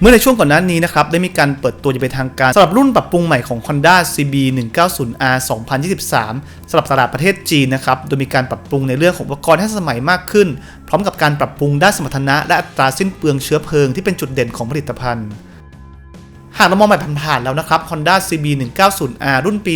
เมื่อในช่วงก่อนหน้านี้นะครับ ได้มีการเปิดตัวจะเป็นทางการสำหรับรุ่นปรับปรุงใหม่ของ Honda CB 190R 2023สำหรับตลาดประเทศจีนนะครับ โดยมีการปรับปรุงในเรื่องของอุปกรณ์ให้สมัยมากขึ้น พร้อมกับการปรับปรุงด้านสมรรถนะ และอัตราสิ้นเปลืองเชื้อเพลิงที่เป็นจุดเด่นของผลิตภัณฑ์ หากเรามองแบบผ่านๆแล้วนะครับ Honda CB 190R รุ่นปี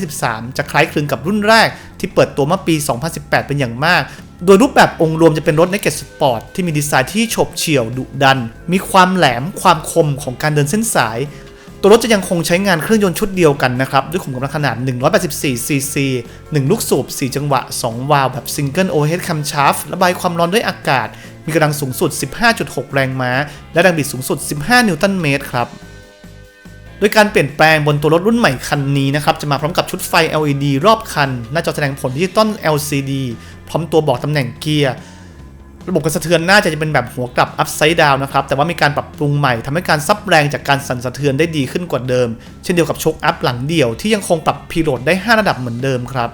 2023 จะคล้ายคลึงกับรุ่นแรกที่เปิดตัวเมื่อปี 2018 เป็นอย่างมาก โดยรูปแบบองค์รวมจะเป็นรถในเกตสปอร์ตที่มีดีไซน์ที่ฉบเฉี่ยวดุดัน มีความแหลมความคมของการเดินเส้นสาย ตัวรถจะยังคงใช้งานเครื่องยนต์ชุดเดียวกันนะครับ ด้วยขุมกำลังขนาด 184 cc 1ลูกสูบ 4 จังหวะ 2 วาล์วแบบซิงเกิลโอเฮดคัมชาร์ฟระบายความร้อนด้วยอากาศ มีกำลังสูงสุด 15.6 แรงม้า และแรงบิดสูงสุด 15 นิวตันเมตรครับโดยการเปลี่ยนแปลงบนตัวรถรุ่นใหม่คันนี้นะครับ จะมาพร้อมกับชุดไฟ LED รอบคัน หน้าจอแสดงผลดิจิตอล LCD พร้อมตัวบอกตำแหน่งเกียร์ระบบกระสะเทือนน่าจะเป็นแบบหัวกลับ upside down นะครับ แต่ว่ามีการปรับปรุงใหม่ทำให้การซับแรงจากการสั่นสะเทือนได้ดีขึ้นกว่าเดิม เช่นเดียวกับโชคอัพหลังเดี่ยวที่ยังคงปรับพีโรดได้ 5 ระดับเหมือนเดิมครับ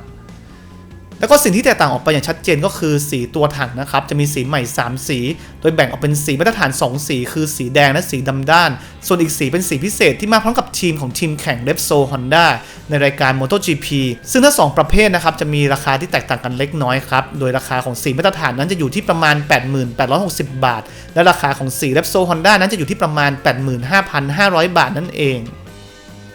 แล้วก็สิ่งที่แตกต่างออกไปอย่างชัดเจนก็คือสีตัวถังนะครับ จะมีสีใหม่ 3 สี โดยแบ่งออกเป็นสีมาตรฐาน 2 สี คือสีแดงและสีดำด้าน ส่วนอีกสีเป็นสีพิเศษที่มาพร้อมกับทีมของทีมแข่ง Repsol Honda ในรายการ MotoGP ซึ่งทั้งสองประเภทนะครับ จะมีราคาที่แตกต่างกันเล็กน้อยครับ โดยราคาของสีมาตรฐานนั้นจะอยู่ที่ประมาณ 8860 บาท และราคาของสี Repsol Honda นั้นจะอยู่ที่ประมาณ 85,500 บาทนั่นเอง